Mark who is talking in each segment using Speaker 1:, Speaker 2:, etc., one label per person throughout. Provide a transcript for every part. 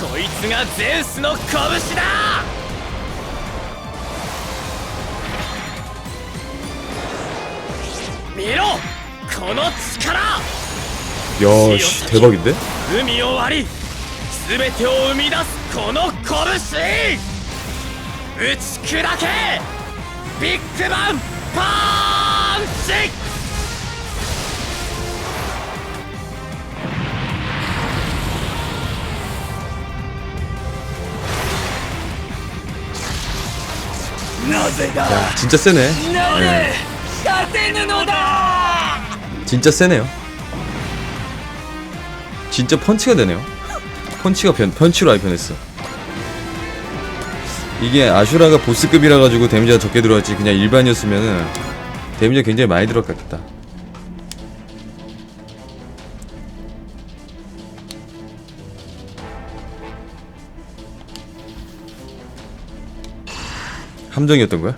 Speaker 1: こいつがゼウスの拳だ！見ろ！この力！
Speaker 2: よし手ばきで
Speaker 1: 海を割りすべてを生み出すこの拳！打ち砕け！ビッグバンパンチ！
Speaker 2: 야 진짜 세네.
Speaker 1: 네.
Speaker 2: 진짜 세네요. 진짜 펀치가 되네요. 펀치가 변, 펀치로 아예 변했어. 이게 아슈라가 보스급이라 가지고 데미지가 적게 들어왔지 그냥 일반이었으면은 데미지가 굉장히 많이 들어갔겠다. 함정이었던 거야?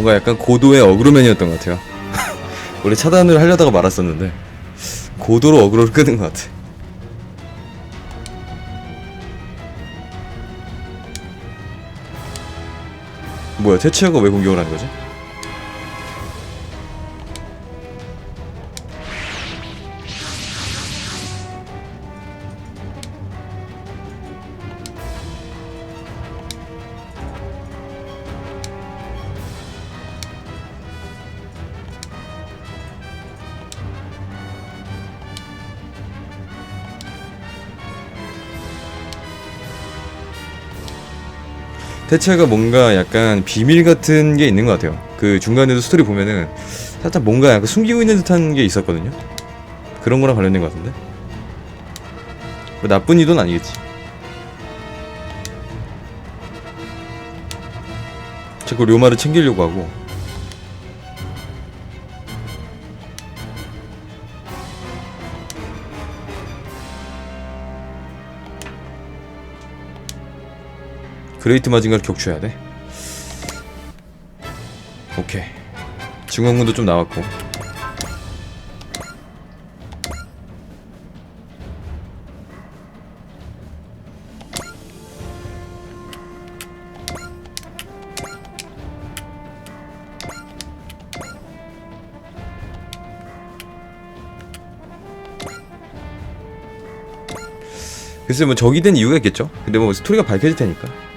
Speaker 2: 뭔가 약간 고도의 어그로맨이었던 것 같아요. 원래 차단을 하려다가 말았었는데 고도로 어그로를 끄는 것 같아. 뭐야 태치아가 왜 공격을 하는 거지? 대체가 뭔가 약간 비밀 같은 게 있는 것 같아요. 그 중간에도 스토리 보면은 살짝 뭔가 약간 숨기고 있는 듯한 게 있었거든요. 그런 거랑 관련된 것 같은데. 뭐 나쁜 의도는 아니겠지. 자꾸 료마를 챙기려고 하고. 그레이트 마징가를 격추해야 돼. 오케이. 증원군도 좀 나왔고. 글쎄 뭐 적이 된 이유가 있겠죠. 근데 뭐 스토리가 밝혀질 테니까.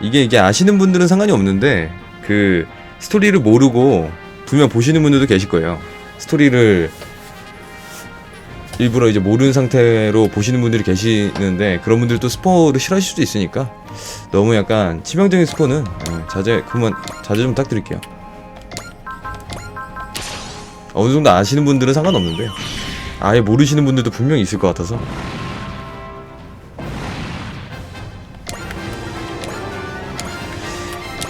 Speaker 2: 이게 이게 아시는 분들은 상관이 없는데 그 스토리를 모르고 분명 보시는 분들도 계실 거예요. 스토리를 일부러 이제 모르는 상태로 보시는 분들이 계시는데 그런 분들도 스포를 싫어하실 수도 있으니까 너무 약간 치명적인 스포는 어, 자제 그만 자제 좀 부탁드릴게요. 어느 정도 아시는 분들은 상관없는데 아예 모르시는 분들도 분명히 있을 것 같아서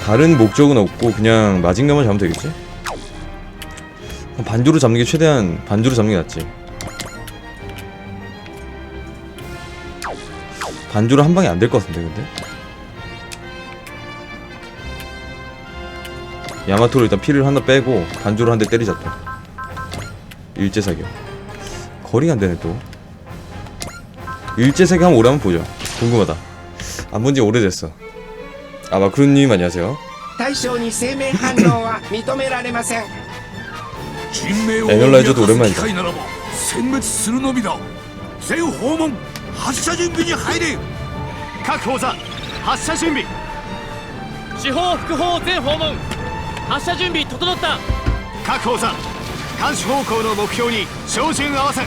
Speaker 2: 다른 목적은 없고 그냥 마징가만 잡으면 되겠지? 반주로 잡는 게 최대한 반주로 잡는 게 낫지. 반주로 한 방에 안 될 것 같은데 근데? 야마토로 일단 피를 하나 빼고 반조로 한 대 때리자 또. 일제사격. 거리가 안 되네 또. 일제사격 한번 오래 한번 보죠 궁금하다. 안 본 지 오래됐어 아 마크루님 안녕하세요
Speaker 3: 対象に生命反応は認められません
Speaker 4: 人命を
Speaker 2: エノライトと俺もやった
Speaker 4: 機会ならば殲滅するのみだ全訪問発射準備に入れ
Speaker 1: 確保座発射準備司法副法全訪問発射準備整った確保座監視方向の目標に照準合わせ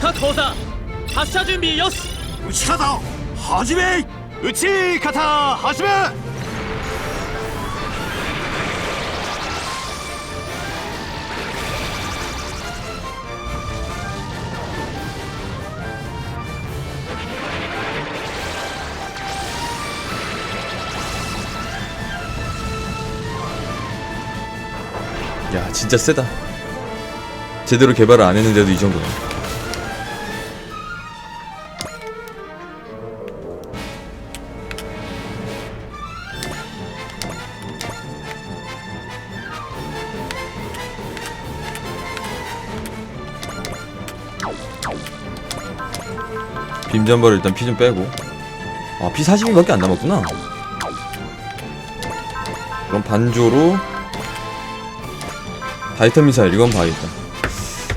Speaker 1: 確保座発射準備よし
Speaker 4: 우치카다
Speaker 1: 하지메! 우치카타 하지메!
Speaker 2: 야 진짜 세다. 제대로 개발을 안 했는데도 이 정도야 빔잠바를 일단 피 좀 빼고 아 피 40인밖에 안 남았구나 그럼 반조로 타이탄 미사일 이건 봐야겠다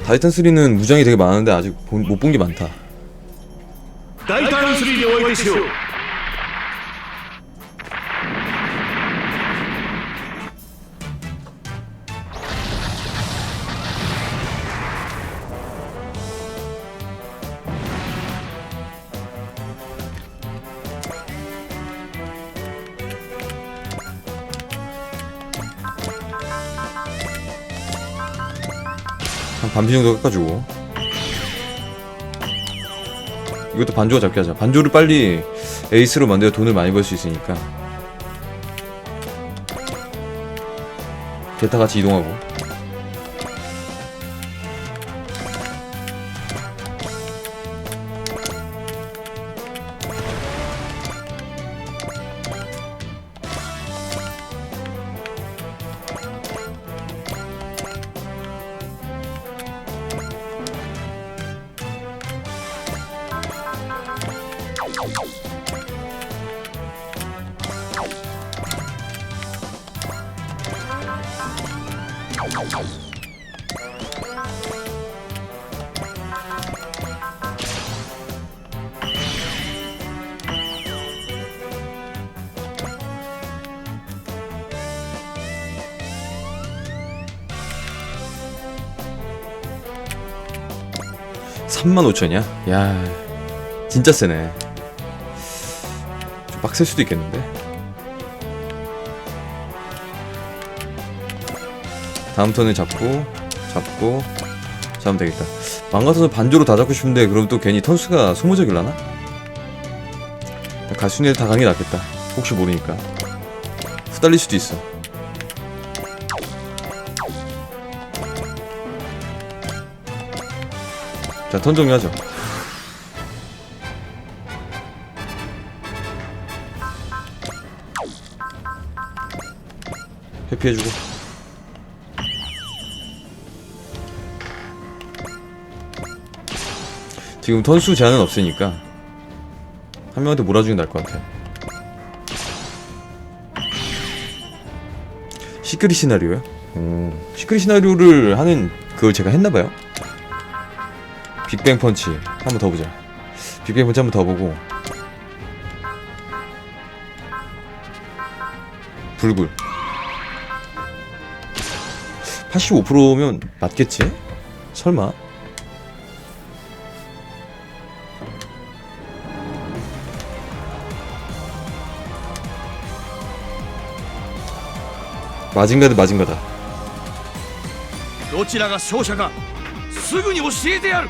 Speaker 2: 타이탄 3는 무장이 되게 많은데 아직 못 본 게 많다
Speaker 1: 大胆スリーでお相手しよ
Speaker 2: 반피 정도 깎아주고. 이것도 반조가 잡게 하자. 반조를 빨리 에이스로 만들어 돈을 많이 벌 수 있으니까. 게타 같이 이동하고 삼만 5천이야? 야 진짜 세네. 좀 빡셀 수도 있겠는데? 다음 턴에 잡고 잡고 잡으면 되겠다. 망가서서 반조로 다 잡고 싶은데 그럼 또 괜히 턴수가 소모적일라나? 가순이를 다게 낫겠다. 혹시 모르니까. 후달릴 수도 있어 자, 턴 정리하죠. 회피해주고. 지금 턴수 제한은 없으니까 한 명한테 몰아주는 게 나을 것 같아. 시크릿 시나리오요? 오, 시크릿 시나리오를 하는 그걸 제가 했나봐요. 빅뱅 펀치 한 번 더 보자. 빅뱅 펀치 한 번 더 보고 불굴 85%면 맞겠지? 설마? 마징가드 마징가다
Speaker 4: どちらが勝者かすぐに教えてやる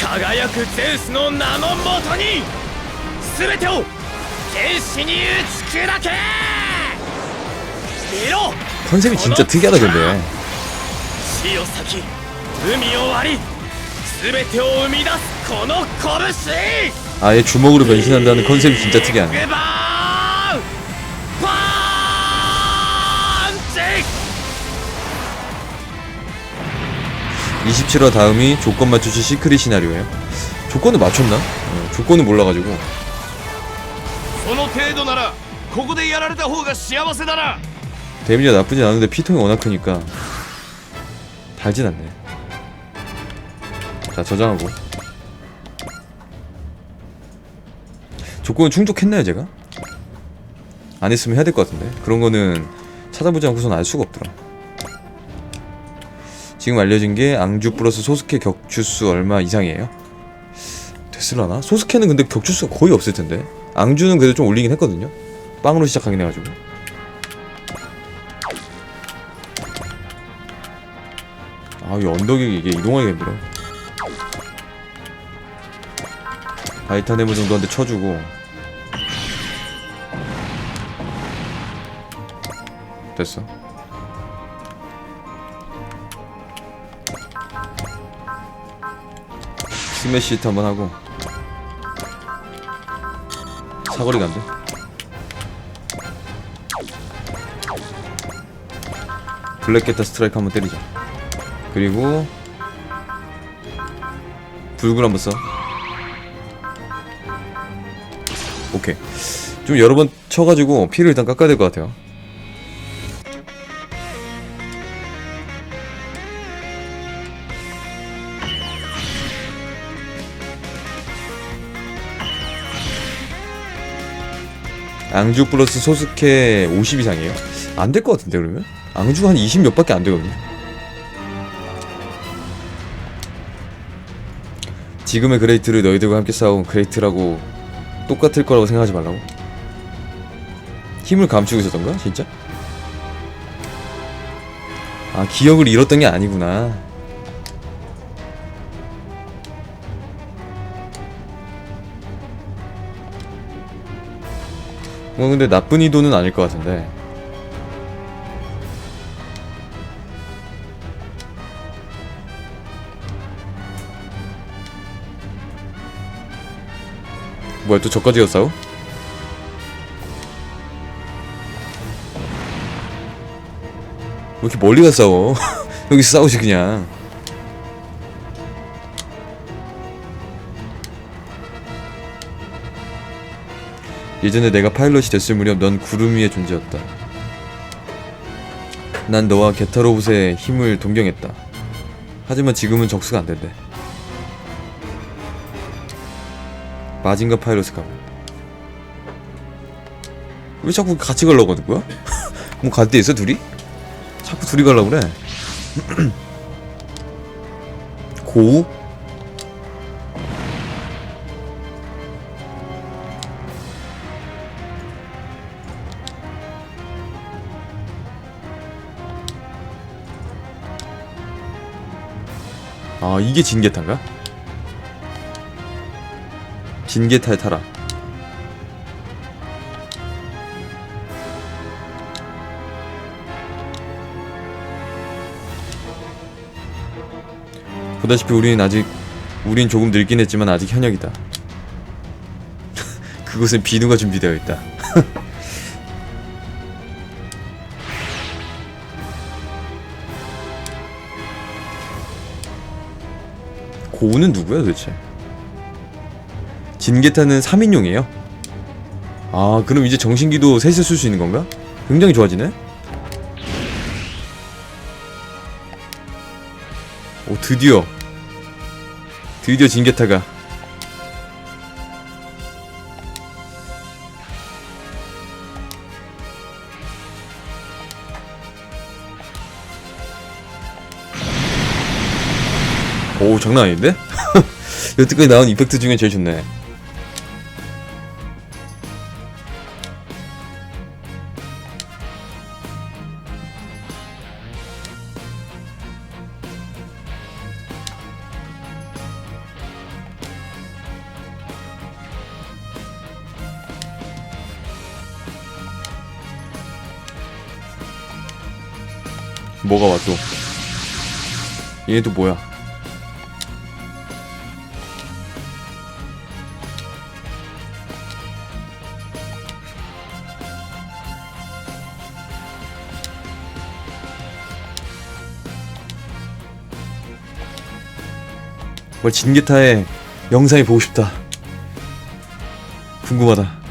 Speaker 1: 輝くゼウスの名のもとに全てを天使に打ち砕け見ろ
Speaker 2: 컨셉이 진짜 특이하다 근데
Speaker 1: 地を裂き海を割り全てを生み出すこの拳
Speaker 2: 아예 주먹으로 변신한다는 컨셉이 진짜 특이하네
Speaker 1: ビッグバー
Speaker 2: 27화 다음이 조건 맞추시 시크릿 시나리오예요 조건을 맞췄나? 어, 조건은 몰라가지고
Speaker 4: その程度ならここでやられた方が幸せだな
Speaker 2: 데미지가 나쁘진 않은데 피통이 워낙 크니까 달진 않네 자 저장하고 조건은 충족했나요 제가? 안 했으면 해야 될 것 같은데 그런 거는 찾아보지 않고선 알 수가 없더라 지금 알려진 게 앙주 플러스 소스케 격추수 얼마 이상이에요? 됐을라나? 소스케는 근데 격추수가 거의 없을 텐데 앙주는 그래도 좀 올리긴 했거든요 빵으로 시작하긴 해가지고 아, 이 언덕이 이게 이동하기가 힘들어. 바이탄 해머 정도한테 쳐주고. 됐어. 스매시 히트 한번 하고. 사거리가 안 돼. 블랙게타 스트라이크 한번 때리자. 그리고 불굴 한번 써. 오케이. 좀 여러 번 쳐가지고 피를 일단 깎아야 될 것 같아요. 앙주 플러스 소스케 50 이상이에요? 안 될 것 같은데 그러면? 앙주 한 20 몇 밖에 안 되거든요. 지금의 그레이트를 너희들과 함께 싸운 그레이트라고 똑같을 거라고 생각하지 말라고. 힘을 감추고 있었던가? 진짜? 아 기억을 잃었던 게 아니구나. 뭐 근데 나쁜 의도는 아닐 것 같은데. 뭐야 또 저까지 가 싸워? 왜 이렇게 멀리 가 싸워? 여기서 싸우지 그냥 예전에 내가 파일럿이 됐을 무렵 넌 구름 위의 존재였다 난 너와 게타로봇의 힘을 동경했다 하지만 지금은 적수가 안 된대 마징가 파이로스 가고 왜 자꾸 같이 가려고 하는 거야? 뭐 갈 데 있어 둘이? 자꾸 둘이 가려고 그래 고우? 아 이게 진계탄가? 진계탈 타라 보다시피 우리는 아직 우린 조금 늙긴 했지만 아직 현역이다. 그곳엔 비누가 준비되어 있다 고우는 누구야 도대체 진계타는 3인용이에요? 아 그럼 이제 정신기도 셋을 쓸 수 있는 건가? 굉장히 좋아지네? 오 드디어 드디어 진계타가 장난 아닌데? 여태까지 나온 이펙트 중에 제일 좋네 뭐가 왔어? 얘도 뭐야? 뭘 진기타의 영상이 보고 싶다. 궁금하다.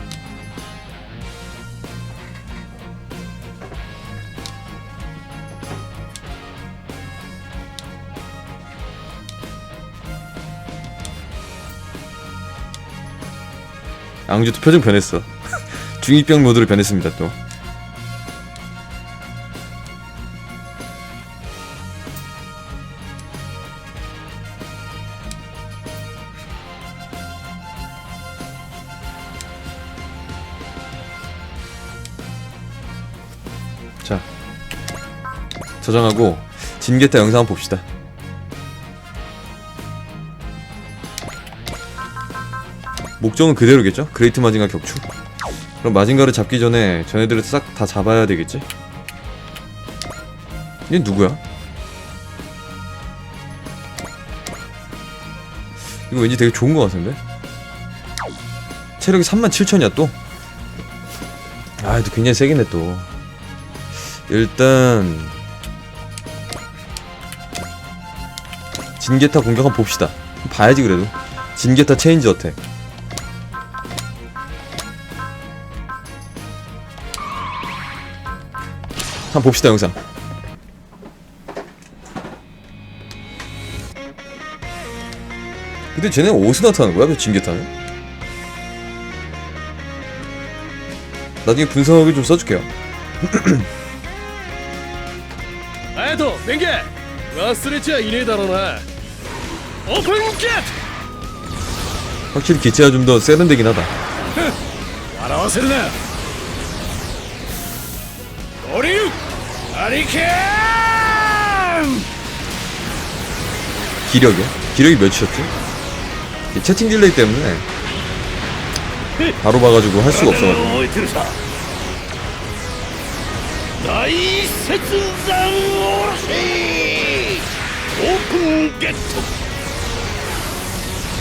Speaker 2: 앙주도 표정 변했어. 중이병 모드로 변했습니다 또. 저장하고 진게타 영상 한번 봅시다. 목적은 그대로겠죠? 그레이트 마징가 격추. 그럼 마징가를 잡기 전에 전애들을 싹 다 잡아야 되겠지? 얘 누구야? 이거 왠지 되게 좋은 것 같은데? 체력이 37,000이야 또? 아, 또 굉장히 세겠네 또. 일단 진게타 공격 한번 봅시다. 봐야지 그래도. 진게타 체인지 어택. 한번 봅시다 영상 근데 쟤네 어디서 나타나는 거야? 그 징계타는? 나중에 분석을 좀 써줄게요
Speaker 1: 隼人弁慶忘れちゃいねえだろうな 오픈 겟!
Speaker 2: 확실히 기체가 좀 더 세련되긴 하다.
Speaker 1: 알아왔을래. 오리육 아리켄!
Speaker 2: 기력이요? 기력이 몇이었지? 이 채팅 딜레이 때문에 바로 봐가지고 할 수가 없어가지고.
Speaker 1: 大切断をし、オープンゲット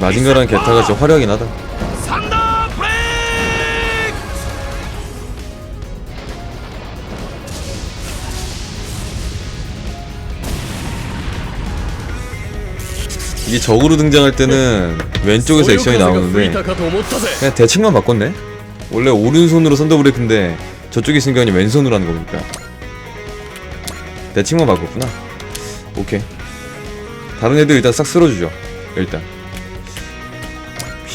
Speaker 2: 마징가랑 게타가 진짜 화려하긴 하다. 이게 적으로 등장할 때는 왼쪽에서 액션이 나오는데 그냥 대칭만 바꿨네? 원래 오른손으로 썬더브레이크인데 저쪽에 있으니까 그냥 왼손으로 하는 거니까. 대칭만 바꿨구나. 오케이. 다른 애들 일단 싹 쓸어주죠 일단.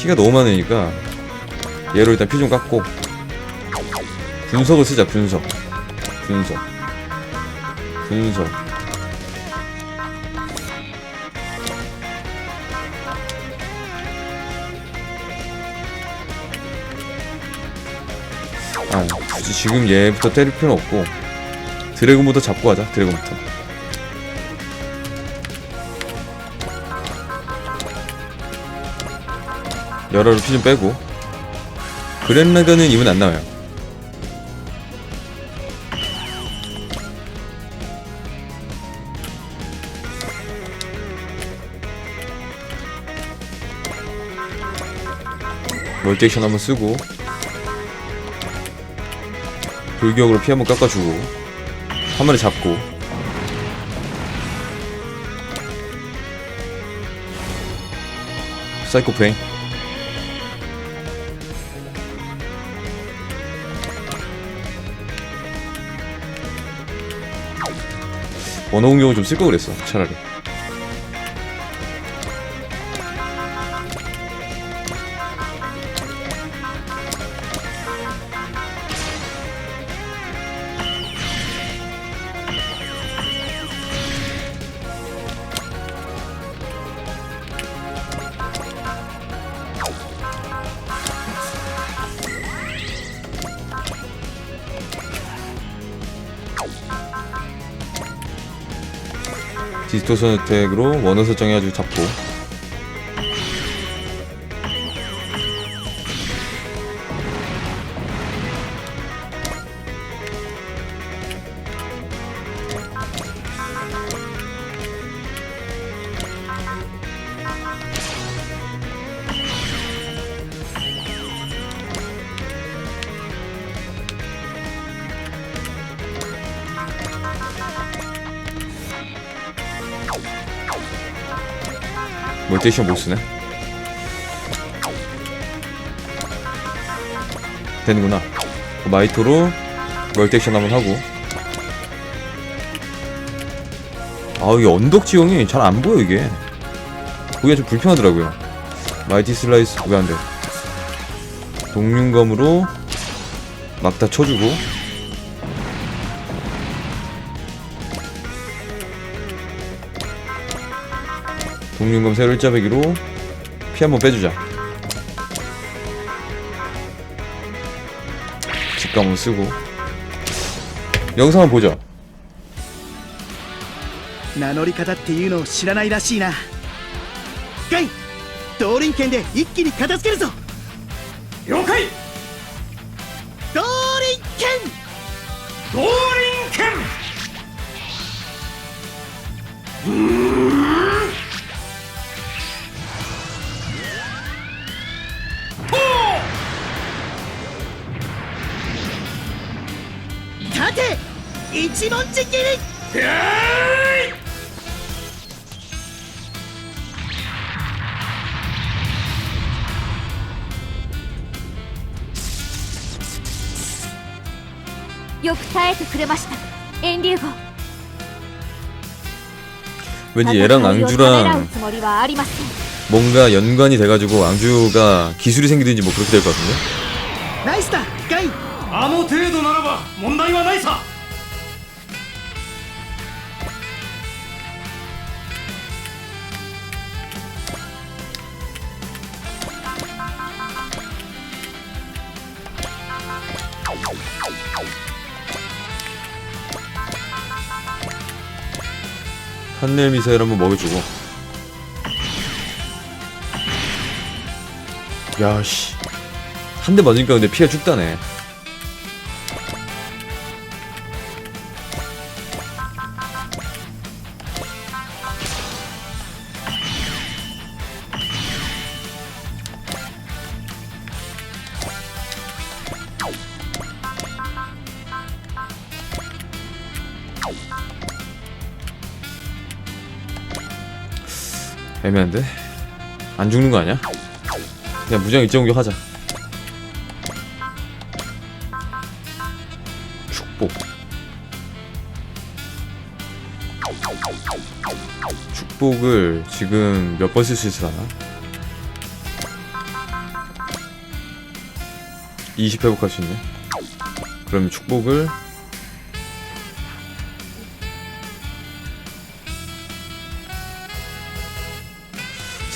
Speaker 2: 피가 너무 많으니까 얘로 일단 피 좀 깎고 분석을 쓰자 분석. 분석. 분석. 아 굳이 지금 얘부터 때릴 필요는 없고 드래곤부터 잡고 하자 드래곤부터 여러로 피 좀 빼고. 그랜라가는 이분 안 나와요. 멀티 액션 한번 쓰고. 돌격으로 피 한번 깎아주고. 한 마리 잡고. 사이코페인 원어 공격을 좀쓸 거 그랬어 차라리 디스토션 혜택으로 원어 설정해가지고 잡고 멀티액션 못 쓰네. 되는구나. 그 마이토로 멀티액션 한번 하고. 아 이게 언덕 지형이 잘 안 보여 이게. 보기가 좀 불편하더라고요. 마이티 슬라이스 왜 안 돼? 동륜검으로 막다 쳐주고. 동륜검 세로 일자배기로 피 한번 빼주자. 직감은 쓰고 영상 한번 보자.
Speaker 5: 名乗り方っていうのを知らないらしいなガイ動輪剣で一気に片付けるぞ
Speaker 4: 了解
Speaker 6: よく耐えてくれました遠竜号
Speaker 2: 왠지 얘랑
Speaker 6: 戦いをためらう
Speaker 2: 앙주랑
Speaker 6: つもりはありません
Speaker 2: 뭔가 연관이 돼가지고 앙주가 기술이 생기든지 뭐 그렇게 될 것 같은데?
Speaker 5: ナイスだガイ
Speaker 4: あの程度ならば問題はないさ
Speaker 2: 한 탄넬 미사일 한번 먹여주고. 야씨. 한 대 맞으니까 근데 피가 쭉 다네 애매한데? 안 죽는 거 아니야? 그냥 무장 일제 공격 하자. 축복. 축복을 지금 몇 번 쓸 수 있으려나? 20 회복할 수 있네. 그러면 축복을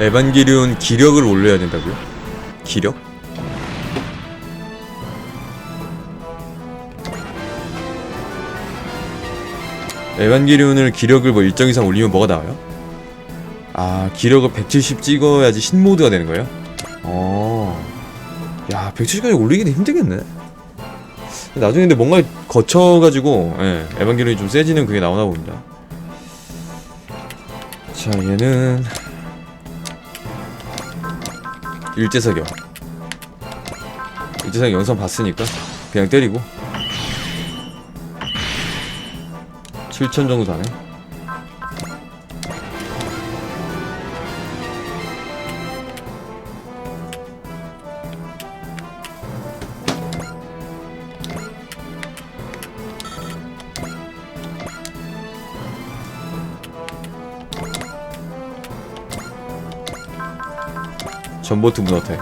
Speaker 2: 에반게리온 기력을 올려야 된다고요? 기력? 에반게리온을 기력을 뭐 일정 이상 올리면 뭐가 나와요? 아 기력을 170 찍어야지 신모드가 되는 거예요? 어. 야 170까지 올리기는 힘들겠네 나중에 근데 뭔가 거쳐가지고 예, 에반게리온이 좀 세지는 그게 나오나 봅니다 자 얘는 일제사격 일제사격 영상 봤으니까 그냥 때리고. 7천 정도 다네 전보트 문어택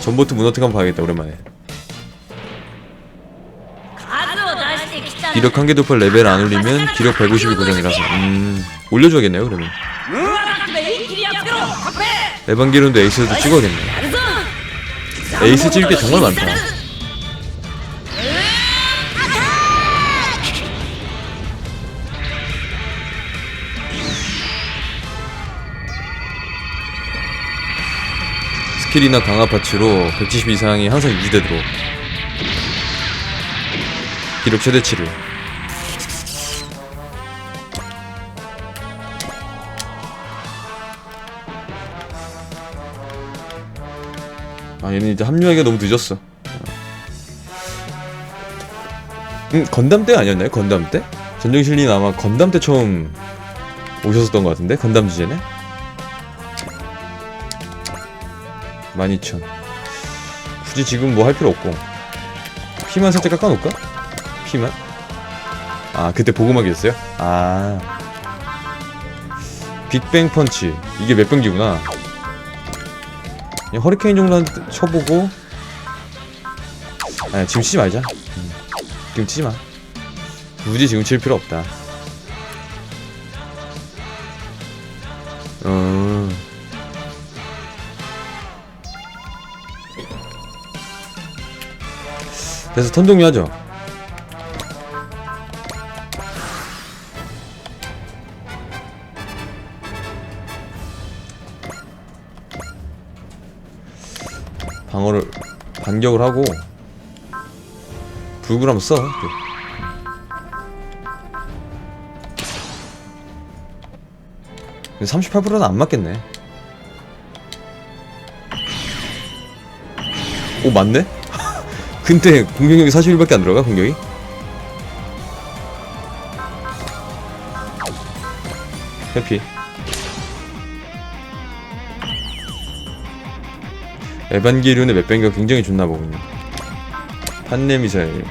Speaker 2: 전보트 문어택 한번 봐야겠다 오랜만에. 기력 한개 도파 레벨 안 올리면 기력 150이 고정이라서. 음 올려줘야겠네요 그러면. 에반게론도 에이스도 찍어야겠네 에이스 찍을 게 정말 많다. 스킬이나 강화 파츠로 170 이상이 항상 유지되도록 기록 최대치를 아 얘는 이제 합류하기가 너무 늦었어 음 건담 때 아니었나요? 건담 때? 전정실리는 아마 건담 때 처음 오셨었던 것 같은데? 건담 주제네? 12,000 굳이 지금 뭐 할 필요 없고. 피만 살짝 깎아놓을까? 피만? 아 그때 보고막이었어요? 아. 빅뱅 펀치. 이게 몇 병기구나. 그냥 허리케인 정도 한 쳐보고. 아 지금 치지 말자. 음, 지금 치지 마. 굳이 지금 칠 필요 없다. 어 그래서 턴 종료하죠 방어를 반격을 하고 불굴 한번 써. 근데 38%는 안 맞겠네. 오 맞네? 근데 공격력이 41밖에 안 들어가 공격이? 해피. 에반게리온의 맵뱅이가 굉장히 좋나 보군요. 판네 미사일.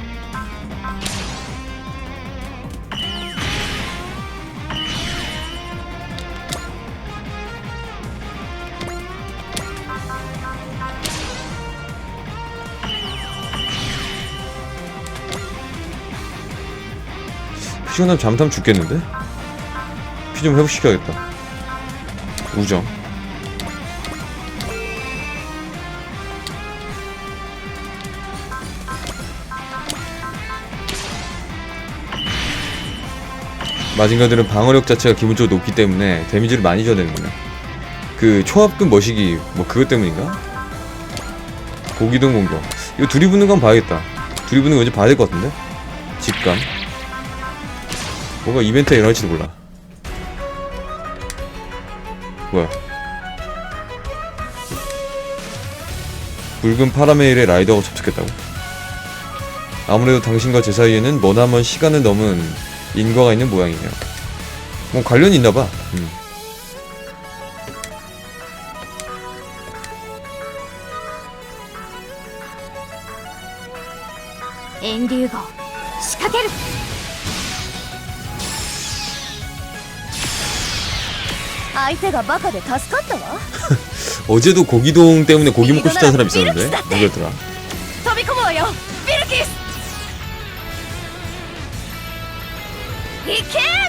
Speaker 2: 퓨전하면 잠타면 죽겠는데? 피 좀 회복시켜야겠다. 우정. 마징가들은 방어력 자체가 기본적으로 높기 때문에 데미지를 많이 줘야 되는구나. 그 초합급 머시기 뭐 그것 때문인가? 고기동 공격. 이거 둘이 붙는 건 봐야겠다. 둘이 붙는 거 이제 봐야 될 것 같은데? 직감. 뭔가 이벤트에 일어날지도 몰라. 뭐야? 붉은 파라메일의 라이더가 접촉했다고? 아무래도 당신과 제 사이에는 머나먼 시간을 넘은 인과가 있는 모양이네요. 뭐 관련이 있나봐. 음.
Speaker 6: 相手がバカで助かったわ
Speaker 2: 어제도 고기동 때문에 고기 먹고 싶다는 사람 있었는데 누구였더라?
Speaker 6: 飛び込むわよビルキス行け